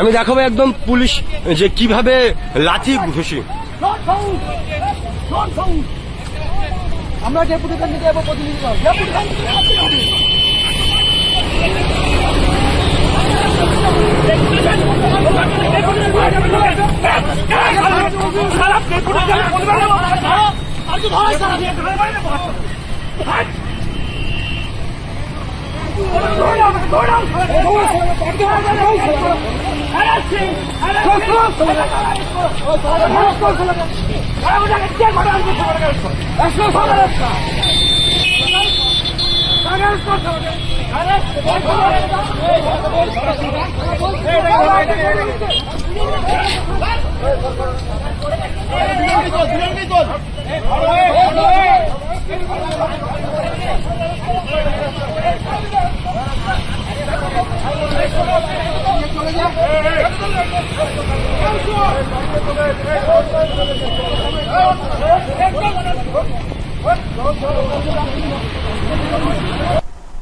আমি দেখাবো একদম পুলিশ যে কীভাবে লাঠি ঘুষি। আমরা যাব প্রতিনিধি দল আসতে হবে। আর কি ধরাই সারা দিয়ে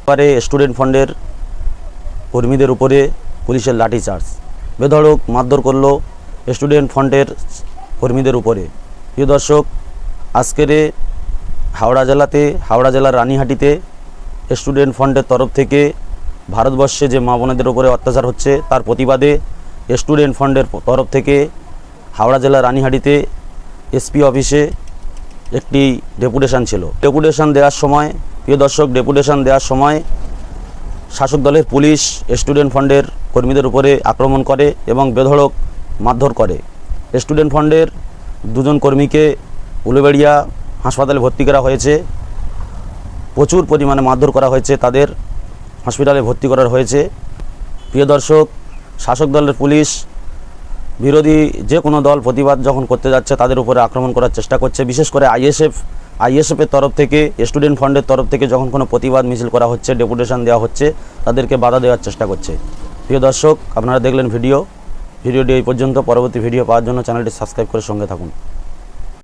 এবারে স্টুডেন্ট ফান্ডের কর্মীদের উপরে পুলিশের লাঠিচার্জ বেধড়ক মারধর করল স্টুডেন্ট ফান্ডের কর্মীদের উপরে। প্রিয় দর্শক, আজকের হাওড়া জেলাতে, হাওড়া জেলার রানীহাটিতে স্টুডেন্ট ফান্ডের তরফ থেকে ভারতবর্ষে যে মা বোনেদের উপরে অত্যাচার হচ্ছে, তার প্রতিবাদে স্টুডেন্ট ফান্ডের তরফ থেকে হাওড়া জেলার রানীহাটিতে এসপি অফিসে একটি ডেপুটেশন ছিল। ডেপুটেশান দেওয়ার সময়, প্রিয় দর্শক, ডেপুটেশন দেওয়ার সময় শাসক দলের পুলিশ স্টুডেন্ট ফান্ডের কর্মীদের উপরে আক্রমণ করে এবং বেধড়ক মারধর করে। স্টুডেন্ট ফান্ডের দুজন কর্মীকে উলুবেড়িয়া হাসপাতালে ভর্তি করা হয়েছে। প্রচুর পরিমাণে মারধর করা হয়েছে, তাদের হসপিটালে ভর্তি করা হয়েছে। প্রিয় দর্শক শাসক দলের পুলিশ, বিরোধী যে কোনো দল প্রতিবাদ যখন করতে যাচ্ছে, তাদের উপরে আক্রমণ করার চেষ্টা করছে। বিশেষ করে আইএসএফ, আইএসএফের তরফ থেকে, স্টুডেন্ট ফান্ডের তরফ থেকে যখন কোনো প্রতিবাদ মিছিল করা হচ্ছে, ডেপুটেশন দেওয়া হচ্ছে, তাদেরকে বাধা দেওয়ার চেষ্টা করছে। প্রিয় দর্শক, আপনারা দেখলেন ভিডিও। ভিডিওটি এই পর্যন্ত। পরবর্তী ভিডিও পাওয়ার জন্য চ্যানেলটি সাবস্ক্রাইব করে সঙ্গে থাকুন।